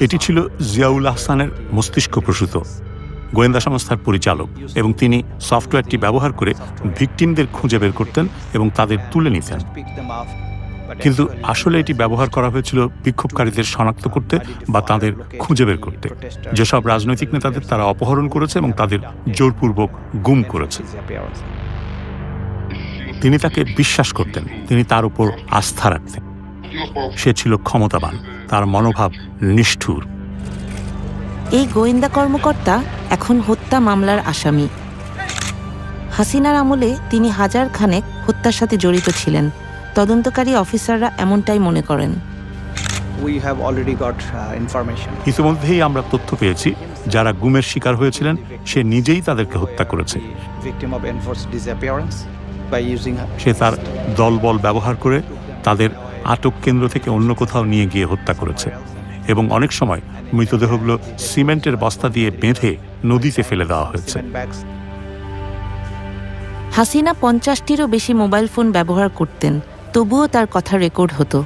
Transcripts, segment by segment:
এটি ছিল জিয়াউল আহসানের মস্তিষ্ক প্রসূত, গোয়েন্দা সংস্থার পরিচালক, এবং তিনি সফটওয়্যারটি ব্যবহার করে ভিকটিমদের খুঁজে বের করতেন এবং তাদের তুলে নিতেন। কিন্তু আসলে এটি ব্যবহার করা হয়েছিল বিক্ষোভকারীদের শনাক্ত করতে বা তাদের খুঁজে বের করতে। যেসব রাজনৈতিক নেতাদের তারা অপহরণ করেছে এবং তাদের জোরপূর্বক গুম করেছে। তিনি তাকে বিশ্বাস করতেন, তিনি তার উপর আস্থা রাখতেন। সে ছিল ক্ষমতাবান তার মনোভাব নিষ্ঠুর। এই গোয়েন্দা কর্মকর্তা এখন হত্যা মামলার আসামি। হাসিনার আমলে তিনি হাজার খানেক হত্যার সাথে জড়িত ছিলেন। তদন্তকারী অফিসাররা এমনটাই মনে করেন। Uh, information. ইতিমধ্যেই আমরা তথ্য পেয়েছি যারা গুমের শিকার হয়েছিলেন সে নিজেই তাদেরকে হত্যা করেছে। সে তার দলবল ব্যবহার করে তাদের আটক কেন্দ্র থেকে অন্য কোথাও নিয়ে গিয়ে হত্যা করেছে এবং অনেক সময় মৃতদেহগুলো সিমেন্টের বস্তা দিয়ে বেঁধে নদীতে ফেলে দেওয়া হয়েছে। হাসিনা পঞ্চাশটিরও বেশি মোবাইল ফোন ব্যবহার করতেন তবুও তার কথা রেকর্ড হতো।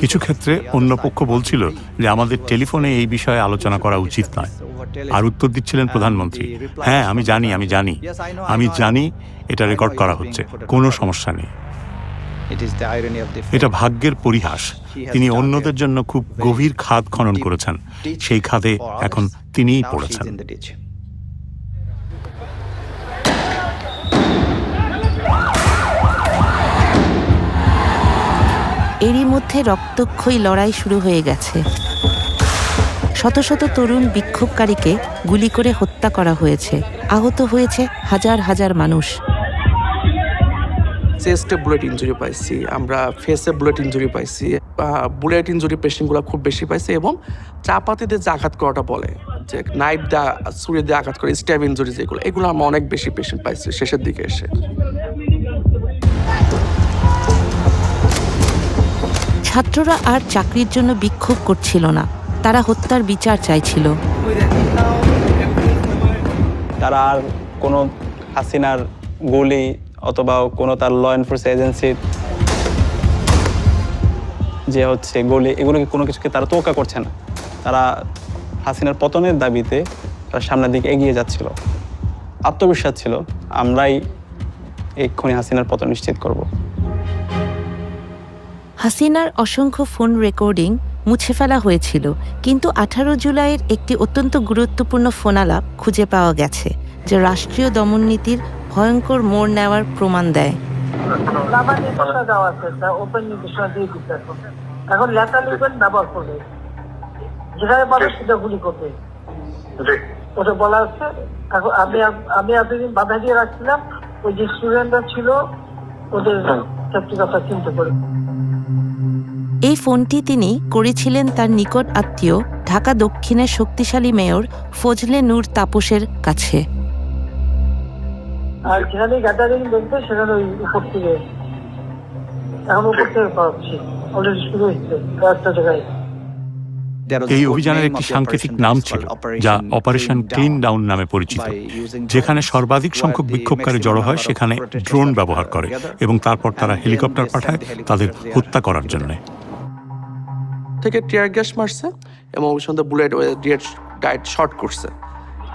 কিছু ক্ষেত্রে অন্য পক্ষ বলছিল যে আমাদের টেলিফোনে এই বিষয়ে আলোচনা করা উচিত নয়। আর উত্তর দিচ্ছিলেন প্রধানমন্ত্রী হ্যাঁ আমি জানি আমি জানি। আমি জানি এটা রেকর্ড করা হচ্ছে কোনো সমস্যা নেই। এটা ভাগ্যের পরিহাস। তিনি অন্যদের জন্য খুব গভীর খাদ খনন করেছেন। সেই খাদে এখন তিনিই পড়েছেন. এরই মধ্যে রক্তক্ষয়ী লড়াই শুরু হয়ে গেছে। শত শত তরুণ বিক্ষোভকারীকে গুলি করে হত্যা করা হয়েছে। আহত হয়েছে হাজার হাজার মানুষ। চেস্টে বুলেট ইঞ্জুরি পাইছি আমরা ফেসে বুলেট ইঞ্জুরি পাইছি বুলেট ইঞ্জুরি পেশেন্টগুলো খুব বেশি পাইছে এবং চাপাতিতে যে আঘাত করাটা বলে যে নাইফ দা ছুরি দিয়ে আঘাত করে স্ট্যাব ইঞ্জুরি যেগুলো এগুলো আমরা অনেক বেশি পেশেন্ট পাইছি শেষের দিকে এসে। ছাত্ররা আর চাকরির জন্য বিক্ষোভ করছিল না তারা হত্যার বিচার চাইছিল। তারা আর কোনো হাসিনার গুলি অথবা কোনো তার ল এনফোর্স এজেন্সির যে হচ্ছে গুলি এগুলোকে কোনো কিছুকে তারা তোকা করছে না? তারা হাসিনার পতনের দাবিতে তারা সামনের দিকে এগিয়ে যাচ্ছিল। আত্মবিশ্বাস ছিল, আমরাই এক্ষুনি হাসিনার পতন নিশ্চিত করব। হাসিনার অসংখ্য ফোন রেকর্ডিং মুছে ফেলা হয়েছিল, কিন্তু আঠারো জুলাইয়ের একটি অত্যন্ত গুরুত্বপূর্ণ ফোনালাপ খুঁজে পাওয়া গেছে, যা রাষ্ট্রীয় দমননীতির ভয়ঙ্কর মোড় নেওয়ার প্রমাণ দেয়। আমার নির্দেশনা আছে তা ওপেন নির্দেশনা দিয়ে এখন লিখবেন ব্যবহার করবে। যেখানে পাবে সেটা গুলি করবে। ওটা বলা আছে এখন আমি আমি এতদিন বাধা দিয়ে রাখছিলাম ওই যে স্টুডেন্টরা ছিল ওদের সত্যি কথা চিন্তা করে। এই ফোনটি তিনি করেছিলেন তার নিকট আত্মীয় ঢাকা দক্ষিণের শক্তিশালী মেয়র ফজলে নূর তাপসের কাছে। আর যেখানে গ্যাদারিং দেখবে সেখানে ওই উপর থেকে এখন উপর থেকে পাচ্ছি। অলরেডি শুরু হয়েছে কয়েকটা জায়গায়। এই অভিযানের একটি সাংকেতিক নাম ছিল যা অপারেশন ক্লিন ডাউন নামে পরিচিত। যেখানে সর্বাধিক সংখ্যক বিক্ষোভকারী জড়ো হয় সেখানে ড্রোন ব্যবহার করে এবং তারপর তারা হেলিকপ্টার পাঠায় তাদের হত্যা করার জন্য। থেকে টিয়ার গ্যাস মারছে এবং ওই সঙ্গে বুলেট ডিরেক্ট ডায়েট শর্ট করছে।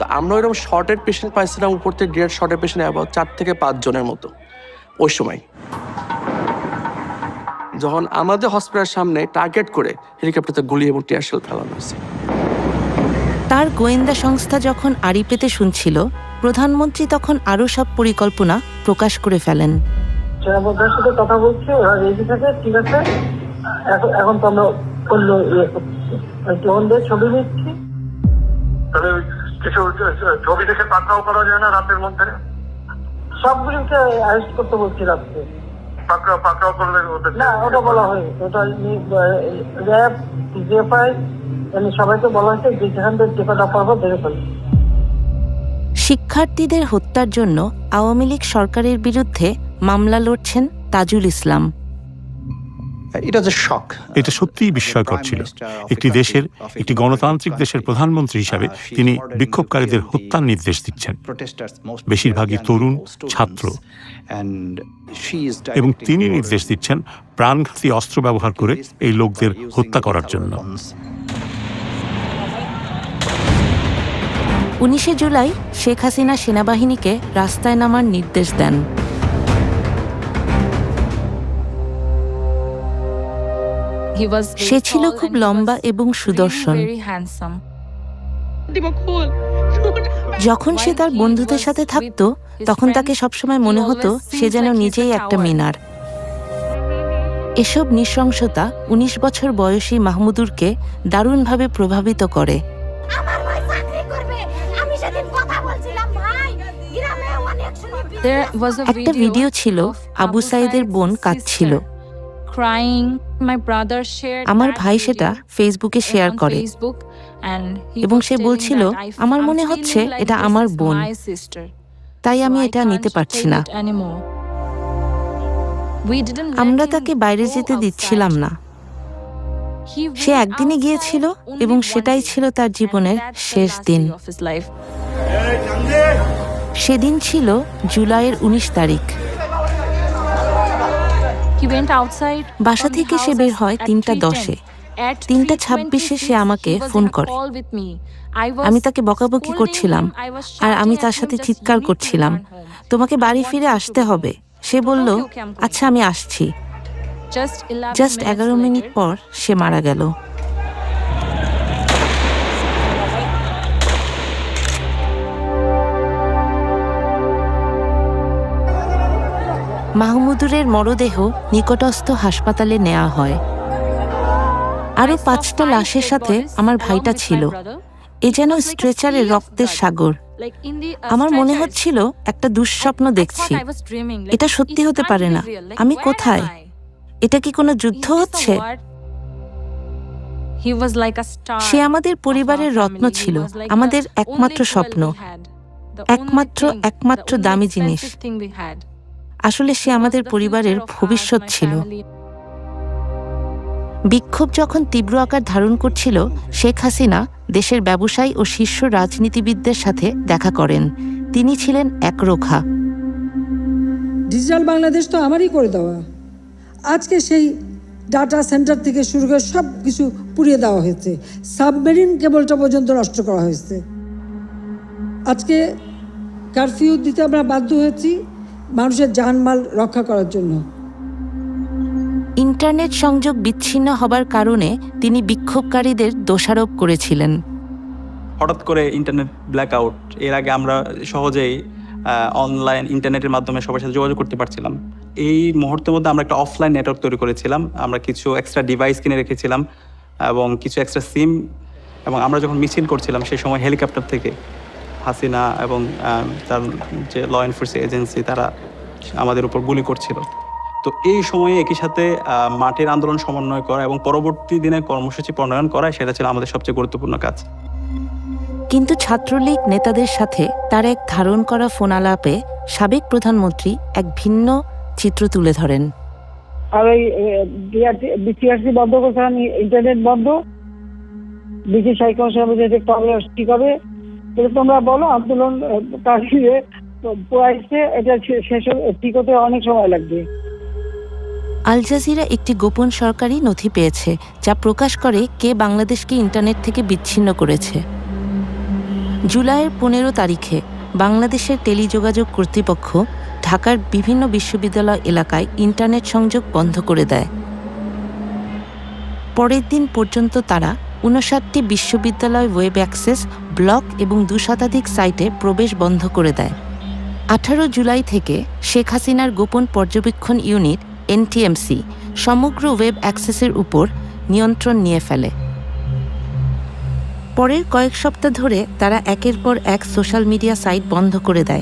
তো আমরা ওইরকম শর্টের পেশেন্ট পাইছিলাম উপর থেকে ডিরেক্ট শর্টের পেশেন্ট অ্যাবাউট চার থেকে পাঁচ জনের মতো ওই সময়। যখন আমাদের হসপিটালের সামনে টার্গেট করে হেলিকপ্টারতে গুলি এবং টিয়ার শেল ফেলানো হয়েছে। তার গোয়েন্দা সংস্থা যখন আড়ি পেতে শুনছিল প্রধানমন্ত্রী তখন আরও সব পরিকল্পনা প্রকাশ করে ফেলেন। সাথে কথা বলছি ওরা রেডি থাকে ঠিক আছে। এখন তো আমরা অন্য ছবি নিচ্ছি। কিছু ছবি দেখে পাকড়াও করা যায় না রাতের মধ্যে? সবগুলিকে অ্যারেস্ট করতে বলছি রাত্রে। পাকড়াও পাকড়াও করলে ওদের না ওটা বলা হয় ওটা র্যাব জিএফআই মানে সবাইকে বলা হয়েছে যে যেখান থেকে টিকা দফা হবে ফেলবে শিক্ষার্থীদের হত্যার জন্য আওয়ামী লীগ সরকারের বিরুদ্ধে মামলা লড়ছেন তাজুল ইসলাম। এটা সত্যিই বিস্ময়কর ছিল। একটি দেশের একটি গণতান্ত্রিক দেশের প্রধানমন্ত্রী হিসাবে তিনি বিক্ষোভকারীদের হত্যার নির্দেশ দিচ্ছেন। বেশিরভাগই তরুণ ছাত্র। এবং তিনি নির্দেশ দিচ্ছেন প্রাণঘাতী অস্ত্র ব্যবহার করে এই লোকদের হত্যা করার জন্য। উনিশে জুলাই শেখ হাসিনা সেনাবাহিনীকে রাস্তায় নামার নির্দেশ দেন। সে ছিল খুব লম্বা এবং সুদর্শন। যখন সে তার বন্ধুদের সাথে থাকতো তখন তাকে সবসময় মনে হতো সে যেন নিজেই একটা মিনার। এসব নৃশংসতা ১৯ বছর বয়সী মাহমুদুরকে দারুণভাবে প্রভাবিত করে। একটা ভিডিও ছিল আবু সাইদের বোন কাঁদছিল। আমার ভাই সেটা ফেসবুকে শেয়ার করে। এবং সে বলছিল আমার মনে হচ্ছে এটা আমার বোন। তাই আমি এটা নিতে পারছি না। আমরা তাকে বাইরে যেতে দিচ্ছিলাম না। সে একদিনে গিয়েছিল এবং সেটাই ছিল তার জীবনের শেষ দিন। সেদিন ছিল জুলাইয়ের ১৯ তারিখ। বাসা থেকে সে বের হয় তিনটা দশে। তিনটা ছাব্বিশে সে আমাকে ফোন করে। আমি তাকে বকাবকি করছিলাম আর আমি তার সাথে চিৎকার করছিলাম। তোমাকে বাড়ি ফিরে আসতে হবে। সে বলল আচ্ছা আমি আসছি। জাস্ট এগারো মিনিট পর সে মারা গেল। মাহমুদুরের মরদেহ নিকটস্থ হাসপাতালে নেওয়া হয়। আরও পাঁচটা লাশের সাথে আমার ভাইটা ছিল। এ যেন স্ট্রেচারে রক্তের সাগর। আমার মনে হচ্ছিল একটা দুঃস্বপ্ন দেখছি। এটা সত্যি হতে পারে না। আমি কোথায়? এটা কি কোনো যুদ্ধ হচ্ছে? সে আমাদের পরিবারের রত্ন ছিল। আমাদের একমাত্র স্বপ্ন। একমাত্র একমাত্র দামি জিনিস। আসলে সে আমাদের পরিবারের ভবিষ্যৎ ছিল। বিক্ষোভ যখন তীব্র আকার ধারণ করছিল শেখ হাসিনা দেশের ব্যবসায়ী ও শীর্ষ রাজনীতিবিদদের সাথে দেখা করেন। তিনি ছিলেন একরোখা। ডিজিটাল বাংলাদেশ তো আমারই করে দেওয়া। আজকে সেই ডাটা সেন্টার থেকে শুরু করে সব কিছু পুড়িয়ে দেওয়া হয়েছে। সাবমেরিন কেবলটা পর্যন্ত নষ্ট করা হয়েছে। আজকে কারফিউ দিতে আমরা বাধ্য হয়েছি। মানুষের জানমাল রক্ষা করার জন্য। ইন্টারনেট সংযোগ বিচ্ছিন্ন হবার কারণে তিনি বিক্ষোভকারীদের দোষারোপ করেছিলেন। হঠাৎ করে ইন্টারনেট ব্ল্যাক আউট এর আগে আমরা সহজেই অনলাইন ইন্টারনেটের মাধ্যমে সবার সাথে যোগাযোগ করতে পারছিলাম। এই মুহূর্তের মধ্যে আমরা একটা অফলাইন নেটওয়ার্ক তৈরি করেছিলাম আমরা কিছু এক্সট্রা ডিভাইস কিনে রেখেছিলাম এবং কিছু এক্সট্রা সিম এবং আমরা যখন মিছিল করছিলাম সেই সময় হেলিকপ্টার থেকে। হাসিনা এবং তার যে ল এনফোর্সিং এজেন্সি তারা আমাদের উপর গুলি করছিল। তো এই সময়ে একই সাথে মাঠের আন্দোলন সমন্বয় করা এবং পরবর্তী দিনে কর্মসূচি প্রণয়ন করা সেটা ছিল আমাদের সবচেয়ে গুরুত্বপূর্ণ কাজ। কিন্তু ছাত্রলীগ নেতাদের সাথে তার এক ধারণ করা ফোনালাপে সাবেক প্রধানমন্ত্রী এক ভিন্ন চিত্র তুলে ধরেন। আর ওই বিসিআরসি বন্ধ করছে আমি ইন্টারনেট বন্ধ। বিসি সাইকেল সাহেব প্রবলেম কি করবে তোমরা বলো, আন্দোলন কাশিয়ে এটা শেষ অনেক সময় লাগবে। আল জাজিরা একটি গোপন সরকারি নথি পেয়েছে, যা প্রকাশ করে কে বাংলাদেশকে ইন্টারনেট থেকে বিচ্ছিন্ন করেছে। জুলাইয়ের পনেরো তারিখে বাংলাদেশের টেলিযোগাযোগ কর্তৃপক্ষ ঢাকার বিভিন্ন বিশ্ববিদ্যালয় এলাকায় ইন্টারনেট সংযোগ বন্ধ করে দেয়। পরের দিন পর্যন্ত তারা উনষাটটি বিশ্ববিদ্যালয় ওয়েব অ্যাক্সেস, ব্লক এবং দু শতাধিক সাইটে প্রবেশ বন্ধ করে দেয়। আঠারো জুলাই থেকে শেখ হাসিনার গোপন পর্যবেক্ষণ ইউনিট, এনটিএমসি, সমগ্র ওয়েব অ্যাক্সেসের উপর নিয়ন্ত্রণ নিয়ে ফেলে। পরের কয়েক সপ্তাহ ধরে তারা একের পর এক সোশ্যাল মিডিয়া সাইট বন্ধ করে দেয়।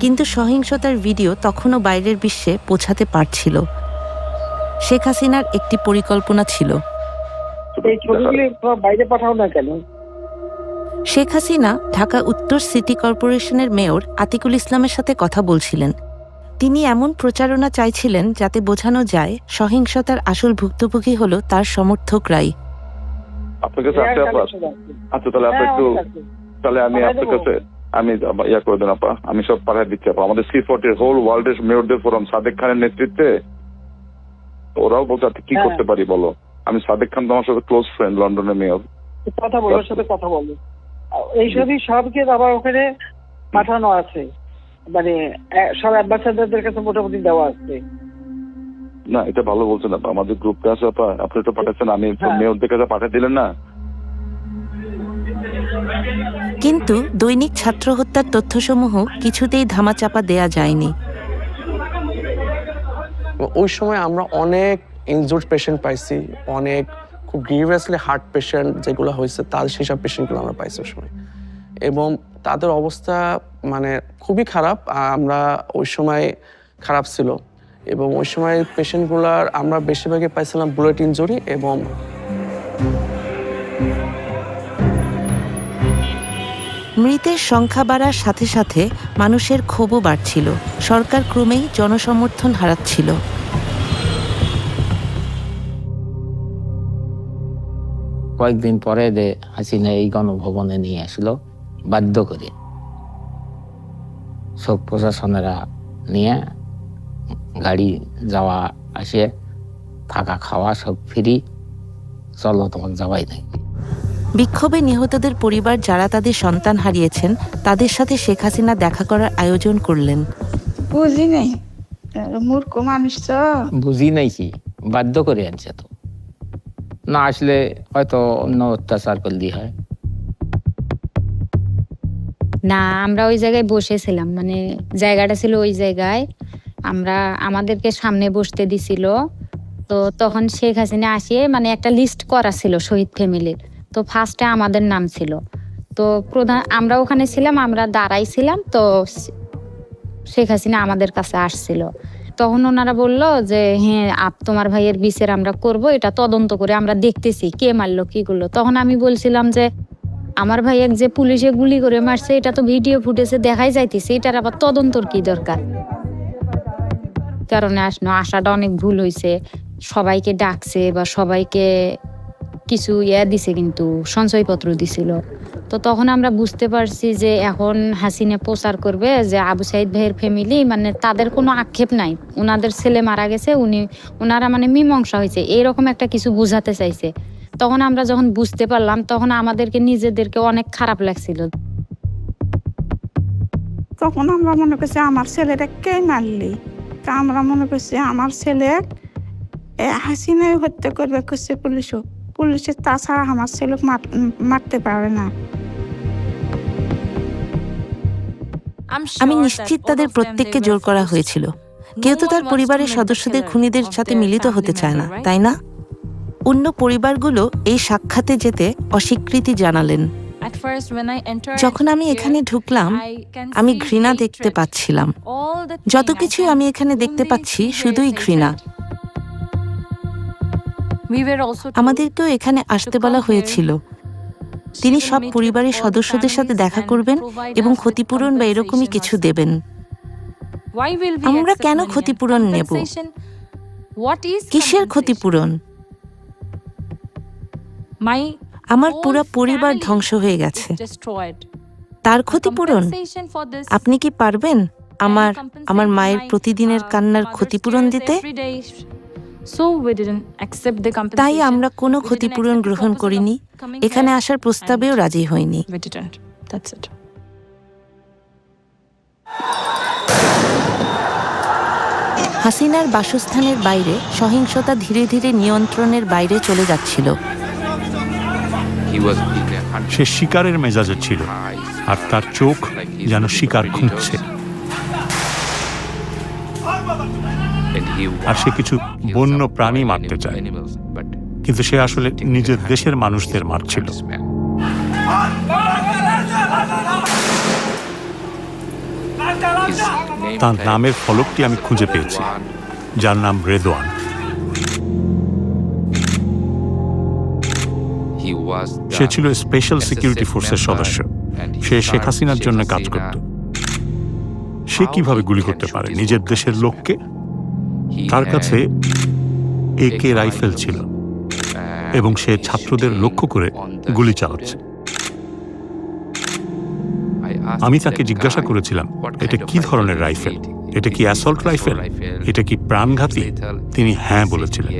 কিন্তু সহিংসতার ভিডিও তখনও বাইরের বিশ্বে পৌঁছাতে পারছিল। শেখ হাসিনার একটি পরিকল্পনা ছিল। বাইরে পাঠাও না কেন? শেখ হাসিনা ঢাকা উত্তর সিটি কর্পোরেশনের মেয়র আতিকুল ইসলামের সাথে কথা বলছিলেন। তিনি এমন প্রচারণা চাইছিলেন যাতে বোঝানো যায় সহিংসতার আসল ভুক্তভোগী হলো তার সমর্থকরাই। আপনার কাছে আছে আপা? আচ্ছা তাহলে আপনি একটু তাহলে আমি আপনার কাছে আমি ইয়া করে দেন আপা। আমি সব পাঠিয়ে দিচ্ছি আপা। আমাদের সি ফোর্টির হোল ওয়ার্ল্ডের মেয়রদের ফোরাম সাদেক খানের নেতৃত্বে ওরাও বলতে কি করতে পারি বলো? আমি সাদেক খান তোমার সাথে ক্লোজ ফ্রেন্ড লন্ডনের মেয়র কথা বলো ওর সাথে কথা বলো। এইসবই সবকে আবার ওখানে পাঠানো আছে। মানে সব অ্যাম্বাসাডারদের কাছে মোটামুটি দেওয়া আছে। না এটা ভালো বলছেন আপা আমাদের গ্রুপে আছে আপা। আপনি তো পাঠাচ্ছেন আমি হ্যাঁ। মেয়রদের কাছে পাঠিয়ে দিলেন না। কিন্তু দৈনিক ছাত্র হত্যার তথ্যসমূহ কিছুতেই ধামাচাপা দেয়া যায়নি। ওই সময় আমরা অনেক ইনজুর্ড পেশেন্ট পাইছি, অনেক খুব গ্রিভিয়াসলি হার্ট পেশেন্ট যেগুলো হয়েছে, তার সেসব পেশেন্টগুলো আমরা পাইছি ওই সময়। এবং তাদের অবস্থা মানে খুবই খারাপ আমরা ওই সময় খারাপ ছিল। এবং ওই সময় পেশেন্টগুলার আমরা বেশিরভাগই পাইছিলাম বুলেট ইনজুরি এবং মৃতের সংখ্যা বাড়ার সাথে সাথে মানুষের ক্ষোভও বাড়ছিল। সরকার ক্রমেই জনসমর্থন হারাচ্ছিল। কয়েকদিন পরে দে হাসিনা এই গণভবনে নিয়ে আসলো বাধ্য করে। সব প্রশাসনেরা নিয়ে গাড়ি যাওয়া আসে থাকা খাওয়া সব ফ্রি চলো তোমাকে যাওয়াই নাই। বিক্ষোভে নিহতদের পরিবার যারা তাদের সন্তান হারিয়েছেন তাদের সাথে শেখ হাসিনা দেখা করার আয়োজন করলেন। বুঝি নাই। মূর্খ মানুষ তো। বুঝি নাই কি? বাধ্য করে আনছে তো। না আসলে হয়তো অন্য অত্যাচার করলি হয়। না, আমরা ওই জায়গায় বসেছিলাম মানে জায়গাটা ছিল ওই জায়গায়। আমরা আমাদেরকে সামনে বসতে দিছিল। তো তখন শেখ হাসিনা আসিয়ে মানে একটা লিস্ট করা ছিল শহীদ ফ্যামিলির তো ফার্স্টে আমাদের নাম ছিল। তো প্রধান, আমরা ওখানে ছিলাম, আমরা দাঁড়াইছিলাম, তো শেখ হাসিনা আমাদের কাছে আসছিল। তখন ওনারা বলল যে হ্যাঁ আপ, তোমার ভাইয়ের বিচার আমরা করব, এটা তদন্ত করে আমরা দেখতেছি, কে মারলো, কি করল। তখন আমি বলছিলাম যে, আমার ভাই এক যে পুলিশে গুলি করে মারছে, এটা তো ভিডিও ফুটেছে দেখাই যাইতেছে, এটার আবার তদন্তর কি দরকার? কারণে আসনো আসাটা অনেক ভুল হয়েছে সবাইকে ডাকছে বা সবাইকে কিছু ইয়া দিছে কিন্তু সঞ্চয়পত্র দিছিল। তো তখন আমরা বুঝতে পারছি যে এখন হাসিনা প্রচার করবে যে আবু সাইদ ভাইয়ের ফ্যামিলি মানে তাদের কোনো আক্ষেপ নাই। ওনাদের ছেলে মারা গেছে, উনি ওনারা মানে মীমাংসা হয়েছে। এইরকম একটা কিছু বুঝাতে চাইছে। তখন আমরা যখন বুঝতে পারলাম, তখন আমাদেরকে, নিজেদেরকে অনেক খারাপ লাগছিল। তখন আমরা মনে করছি, আমার ছেলেটা কে মারলি? তা আমরা মনে করছি, আমার ছেলে হাসিনাই হত্যা করবে করছে পুলিশও। পুলিশের তাছাড়া আমার ছেলে মারতে পারে না। আমি নিশ্চিত তাদের প্রত্যেককে জোর করা হয়েছিল। কেউ তো তার পরিবারের সদস্যদের খুনিদের সাথে মিলিত হতে চায় না তাই না? অন্য পরিবারগুলো এই সাক্ষাতে যেতে অস্বীকৃতি জানালেন। যখন আমি এখানে ঢুকলাম আমি ঘৃণা দেখতে পাচ্ছিলাম। যত কিছুই আমি এখানে দেখতে পাচ্ছি শুধুই ঘৃণা। আমাদেরকেও এখানে আসতে বলা হয়েছিল। তিনি সব পরিবারের সদস্যদের সাথে দেখা করবেন এবং ক্ষতিপূরণ বা এরকমই কিছু দেবেন। আমরা কেন ক্ষতিপূরণ নেব? কিসের ক্ষতিপূরণ? আমার পুরো পরিবার ধ্বংস হয়ে গেছে। তার ক্ষতিপূরণ? আপনি কি পারবেন? আমার আমার মায়ের প্রতিদিনের কান্নার ক্ষতিপূরণ দিতে? তাই আমরা কোনো ক্ষতিপূরণ গ্রহণ করিনি। এখানে আসার প্রস্তাবেও রাজি হইনি। হাসিনার বাসস্থানের বাইরে সহিংসতা ধীরে ধীরে নিয়ন্ত্রণের বাইরে চলে যাচ্ছিল। সে শিকারের মেজাজে ছিল আর তার চোখ যেন শিকার খুঁজছে। আর সে কিছু বন্য প্রাণী মারতে চায়। কিন্তু সে আসলে নিজের দেশের মানুষদের মারছিল। তার নামের ফলকটি আমি খুঁজে পেয়েছি। যার নাম রেদওয়ান সে ছিল স্পেশাল সিকিউরিটি ফোর্সের সদস্য। সে শেখ হাসিনার জন্য কাজ করত। সে কীভাবে গুলি করতে পারে? নিজের দেশের লোককে? তার কাছে একে রাইফেল ছিল এবং সে ছাত্রদের লক্ষ্য করে গুলি চালাচ্ছে। আমি তাকে জিজ্ঞাসা করেছিলাম এটা কি ধরনের রাইফেল? এটা কি অ্যাসল্ট রাইফেল? এটা কি প্রাণঘাতী? তিনি হ্যাঁ বলেছিলেন।